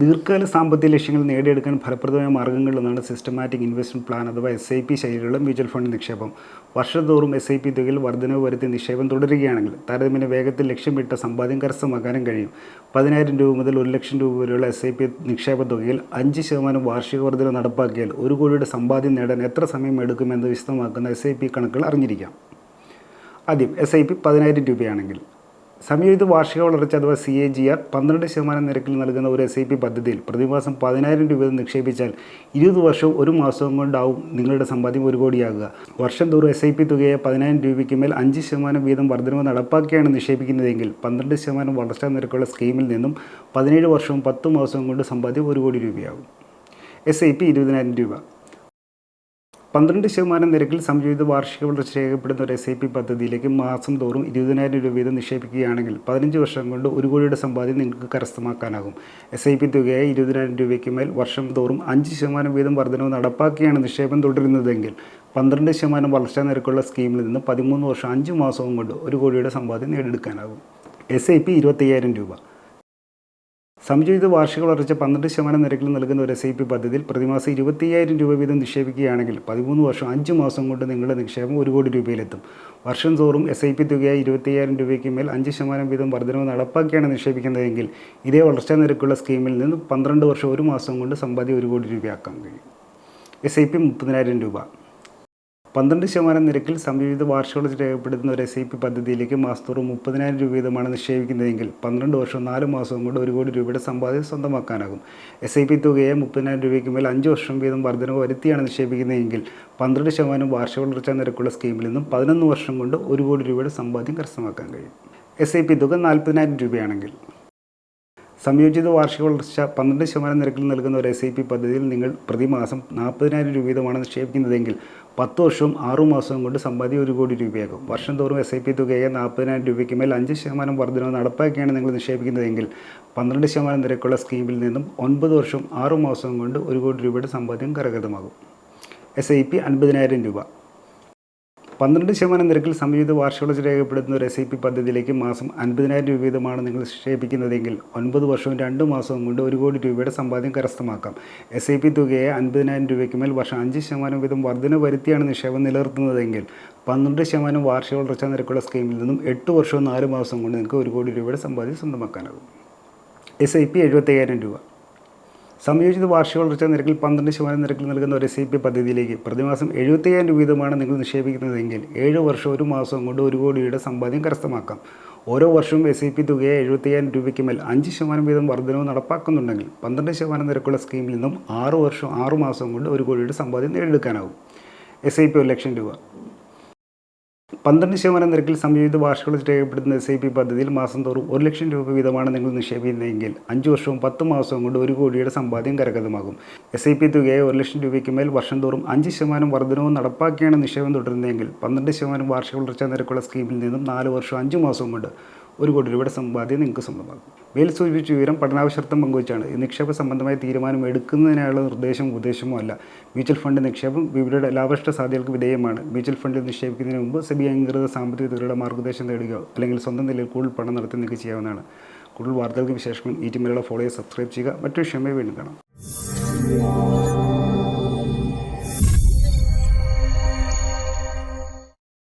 ദീർഘകാല സാമ്പത്തിക ലക്ഷ്യങ്ങൾ നേടിയെടുക്കാൻ ഫലപ്രദമായ മാർഗങ്ങളിലൊന്നാണ് സിസ്റ്റമാറ്റിക് ഇൻവെസ്റ്റ്മെന്റ് പ്ലാൻ അഥവാ എസ് ഐ പി ശൈലിയിലുള്ള മ്യൂച്വൽ ഫണ്ട് നിക്ഷേപം. വർഷത്തോറും എസ് ഐ പി തുകയിൽ വർധനവ് വരുത്തി നിക്ഷേപം തുടരുകയാണെങ്കിൽ താരതമ്യേന വേഗത്തിൽ ലക്ഷ്യമിട്ട സമ്പാദ്യം കരസ്ഥമാക്കാനും കഴിയും. പതിനായിരം രൂപ മുതൽ ഒരു ലക്ഷം രൂപ വരെയുള്ള എസ് ഐ പി നിക്ഷേപ തുകയിൽ അഞ്ച് ശതമാനം വാർഷിക വർധന നടപ്പാക്കിയാൽ ഒരു കോടിയുടെ സമ്പാദ്യം നേടാൻ എത്ര സമയം എടുക്കുമെന്ന് വിശദമാക്കുന്ന എസ് ഐ പി കണക്കുകൾ അറിഞ്ഞിരിക്കാം. ആദ്യം എസ് ഐ പി പതിനായിരം രൂപയാണെങ്കിൽ സംയോജിത വാർഷിക വളർച്ച അഥവാ സി എ ജി ആർ പന്ത്രണ്ട് ശതമാനം നിരക്കിൽ നൽകുന്ന ഒരു എസ് ഐ പി പദ്ധതിയിൽ പ്രതിമാസം പതിനായിരം രൂപ നിക്ഷേപിച്ചാൽ ഇരുപത് വർഷവും ഒരു മാസവും കൊണ്ടാവും നിങ്ങളുടെ സമ്പാദ്യം ഒരു കോടിയാകുക. വർഷം തോറും എസ് ഐ പി തുകയെ പതിനായിരം രൂപയ്ക്ക് മേൽ അഞ്ച് ശതമാനം വീതം വർധനവ് നടപ്പാക്കിയാണ് നിക്ഷേപിക്കുന്നതെങ്കിൽ പന്ത്രണ്ട് ശതമാനം വളർച്ചാ നിരക്കുള്ള സ്കീമിൽ നിന്നും പതിനേഴ് വർഷവും പത്ത് മാസവും കൊണ്ട് സമ്പാദ്യം ഒരു കോടി രൂപയാകും. എസ് ഐ പി ഇരുപതിനായിരം രൂപ. പന്ത്രണ്ട് ശതമാനം നിരക്കിൽ സംയോജിത വാർഷിക വളർച്ച രേഖപ്പെടുന്ന ഒരു എസ് ഐ പി പദ്ധതിയിലേക്ക് മാസം തോറും ഇരുപതിനായിരം രൂപ വീതം നിക്ഷേപിക്കുകയാണെങ്കിൽ പതിനഞ്ച് വർഷം കൊണ്ട് ഒരു കോടിയുടെ സമ്പാദ്യം നിങ്ങൾക്ക് കരസ്ഥമാക്കാനാകും. എസ് ഐ പി തുകയായി ഇരുപതിനായിരം രൂപയ്ക്ക് മേൽ വർഷം തോറും അഞ്ച് ശതമാനം വീതം വർധനവ് നടപ്പാക്കിയാണ് നിക്ഷേപം തുടരുന്നതെങ്കിൽ പന്ത്രണ്ട് ശതമാനം വളർച്ചാ നിരക്കുള്ള സ്കീമിൽ നിന്ന് പതിമൂന്ന് വർഷം അഞ്ച് മാസവും കൊണ്ട് ഒരു കോടിയുടെ സമ്പാദ്യം നേടിയെടുക്കാനാകും. എസ് ഐ പി ഇരുപത്തയ്യായിരം രൂപ. സംയോജിത വാർഷിക വളർച്ച പന്ത്രണ്ട് ശതമാനം നിരക്കിൽ നൽകുന്ന ഒരു എസ് ഐ പി പദ്ധതിയിൽ പ്രതിമാസം ഇരുപത്തിയ്യായിരം രൂപ വീതം നിക്ഷേപിക്കുകയാണെങ്കിൽ പതിമൂന്ന് വർഷം അഞ്ച് മാസം കൊണ്ട് നിങ്ങളുടെ നിക്ഷേപം ഒരു കോടി രൂപയിലെത്തും. വർഷം തോറും എസ് ഐ പി തുകയായി ഇരുപത്തിയ്യായിരം രൂപയ്ക്ക് മേൽ അഞ്ച് ശതമാനം വീതം വർധനവ് നടപ്പാക്കിയാണ് നിക്ഷേപിക്കുന്നതെങ്കിൽ ഇതേ വളർച്ചാ നിരക്കുള്ള സ്കീമിൽ നിന്ന് പന്ത്രണ്ട് വർഷം ഒരു മാസം കൊണ്ട് സമ്പാദ്യം ഒരു കോടി രൂപയാക്കാൻ കഴിയും. എസ് ഐ പി മുപ്പതിനായിരം രൂപ. പന്ത്രണ്ട് ശതമാനം നിരക്കിൽ സംയോജിത വാർഷിക രേഖപ്പെടുത്തുന്ന ഒരു എസ് ഐ പി പദ്ധതിയിലേക്ക് മാസത്തോറും മുപ്പതിനായിരം രൂപ വീതമാണ് നിക്ഷേപിക്കുന്നതെങ്കിൽ പന്ത്രണ്ട് വർഷവും നാല് മാസവും കൊണ്ട് ഒരു കോടി രൂപയുടെ സമ്പാദ്യം സ്വന്തമാക്കാനാകും. എസ് ഐ പി തുകയെ മുപ്പതിനായിരം രൂപയ്ക്ക് മേൽ അഞ്ച് വർഷം വീതം വർധനവ് വരുത്തിയാണ് നിക്ഷേപിക്കുന്നതെങ്കിൽ പന്ത്രണ്ട് ശതമാനം വാർഷിക വളർച്ചാ നിരക്കുള്ള സ്കീമിൽ നിന്നും പതിനൊന്ന് വർഷം കൊണ്ട് ഒരു കോടി രൂപയുടെ സമ്പാദ്യം കരസ്ഥമാക്കാൻ കഴിയും. എസ് ഐ പി തുക നാൽപ്പതിനായിരം രൂപയാണെങ്കിൽ സംയോജിത വാർഷിക വളർച്ച പന്ത്രണ്ട് ശതമാനം നിരക്കിൽ നൽകുന്ന ഒരു എസ് ഐ പി പദ്ധതിയിൽ നിങ്ങൾ പ്രതിമാസം നാൽപ്പതിനായിരം രൂപ വീതമാണ് നിക്ഷേപിക്കുന്നതെങ്കിൽ പത്ത് വർഷവും ആറു മാസവും കൊണ്ട് സമ്പാദ്യം ഒരു കോടി രൂപയാകും. വർഷം തോറും എസ് ഐ പി തുകയെ നാൽപ്പതിനായിരം രൂപയ്ക്ക് മേൽ അഞ്ച് ശതമാനം വർധനവ് നടപ്പാക്കിയാണ് നിങ്ങൾ നിക്ഷേപിക്കുന്നതെങ്കിൽ പന്ത്രണ്ട് ശതമാനം നിരക്കുള്ള സ്കീമിൽ നിന്നും ഒൻപത് വർഷവും ആറു മാസവും കൊണ്ട് ഒരു കോടി രൂപയുടെ സമ്പാദ്യം കരകൃതമാകും എസ് ഐ പി അൻപതിനായിരം രൂപ. പന്ത്രണ്ട് ശതമാനം നിരക്കിൽ സംയുക്ത വാർഷിക വളർച്ച രേഖപ്പെടുത്തുന്ന ഒരു എസ് ഐ പി പദ്ധതിയിലേക്ക് മാസം അൻപതിനായിരം രൂപ വീതമാണ് നിങ്ങൾ നിക്ഷേപിക്കുന്നതെങ്കിൽ ഒൻപത് വർഷവും രണ്ട് മാസവും കൊണ്ട് ഒരു കോടി രൂപയുടെ സമ്പാദ്യം കരസ്ഥമാക്കാം. എസ് ഐ പി തുകയെ അൻപതിനായിരം രൂപയ്ക്ക് മേൽ വർഷം അഞ്ച് ശതമാനം വീതം വർധന വരുത്തിയാണ് നിക്ഷേപം നിലനിർത്തുന്നതെങ്കിൽ പന്ത്രണ്ട് ശതമാനം വാർഷിക വളർച്ചാ നിരക്കുള്ള സ്കീമിൽ നിന്നും എട്ട് വർഷവും നാല് മാസം കൊണ്ട് നിങ്ങൾക്ക് ഒരു കോടി രൂപയുടെ സമ്പാദ്യം സ്വന്തമാക്കാനാകും. എസ് ഐ പി എഴുപത്തയ്യായിരം രൂപ. സംയോജിത വാർഷിക വളർച്ചാ നിരക്കിൽ പന്ത്രണ്ട് ശതമാനം നിരക്കിൽ നൽകുന്ന ഒരു എസ് ഐ പി പദ്ധതിയിലേക്ക് പ്രതിമാസം എഴുപത്തയ്യായിരം രൂപ വീതമാണ് നിങ്ങൾ നിക്ഷേപിക്കുന്നതെങ്കിൽ ഏഴ് വർഷം ഒരു മാസം കൊണ്ട് ഒരു കോടിയുടെ സമ്പാദ്യം കരസ്ഥമാക്കാം. ഓരോ വർഷവും എസ് ഐ പി തുകയെ എഴുപത്തയ്യായിരം രൂപയ്ക്ക് മേൽ അഞ്ച് ശതമാനം വീതം വർധനവ് നടപ്പാക്കുന്നുണ്ടെങ്കിൽ പന്ത്രണ്ട് ശതമാനം നിരക്കുള്ള സ്കീമിൽ നിന്നും ആറ് വർഷം ആറ് മാസം കൊണ്ട് ഒരു കോടിയുടെ സമ്പാദ്യം നേടിയെടുക്കാനാവും എസ് ഐ പി ഒരു ലക്ഷം രൂപ. പന്ത്രണ്ട് ശതമാനം നിരക്കിൽ സംയോജിത വളർച്ച രേഖപ്പെടുത്തുന്ന എസ് ഐ പി പദ്ധതിയിൽ മാസം തോറും ഒരു ലക്ഷം രൂപ വീതമാണ് നിങ്ങൾ നിക്ഷേപിക്കുന്നതെങ്കിൽ അഞ്ച് വർഷവും പത്ത് മാസവും കൊണ്ട് ഒരു കോടിയുടെ സമ്പാദ്യം കരകതമാകും എസ് ഐ പി തുകയെ ഒരു ലക്ഷം രൂപയ്ക്ക് മേൽ വർഷം തോറും അഞ്ച് ശതമാനം വർധനവും നടപ്പാക്കിയാണ് നിക്ഷേപം തുടരുന്നതെങ്കിൽ പന്ത്രണ്ട് ശതമാനം വാർഷിക വളർച്ചാ നിരക്കുള്ള സ്കീമിൽ നിന്നും നാല് വർഷം അഞ്ച് മാസവും കൊണ്ട് ഒരു കോടി രൂപയുടെ സമ്പാദ്യം നിങ്ങൾക്ക് സ്വന്തമാകും മേൽ സൂചിപ്പിച്ച വിവരം പഠനാവശ്യർത്ഥം പങ്കുവച്ചാണ്. ഈ നിക്ഷേപ സംബന്ധമായ തീരുമാനം എടുക്കുന്നതിനായുള്ള നിർദ്ദേശം ഉദ്ദേശമോ അല്ല. മ്യൂച്വൽ ഫണ്ട് നിക്ഷേപം വിവിധയുടെ ലാഭഷ്ട സാധ്യതകൾക്ക് വിധേയമാണ്. മ്യൂച്വൽ ഫണ്ടിൽ നിക്ഷേപിക്കുന്നതിന് മുമ്പ് സെബി അംഗീകൃത സാമ്പത്തിക വിദഗ്ധരുടെ മാർഗനിർദ്ദേശം നേടുകയോ അല്ലെങ്കിൽ സ്വന്തം നിലയിൽ കൂടുതൽ പണം നടത്തി നിങ്ങൾക്ക് ചെയ്യാവുന്നതാണ്. കൂടുതൽ വാർത്തകൾക്ക് വിശേഷങ്ങളും ഈ ടീമിലുള്ള ഫോളോയെ സബ്സ്ക്രൈബ് ചെയ്യുക. മറ്റൊരു ക്ഷമയെ വീണ്ടും കാണാം.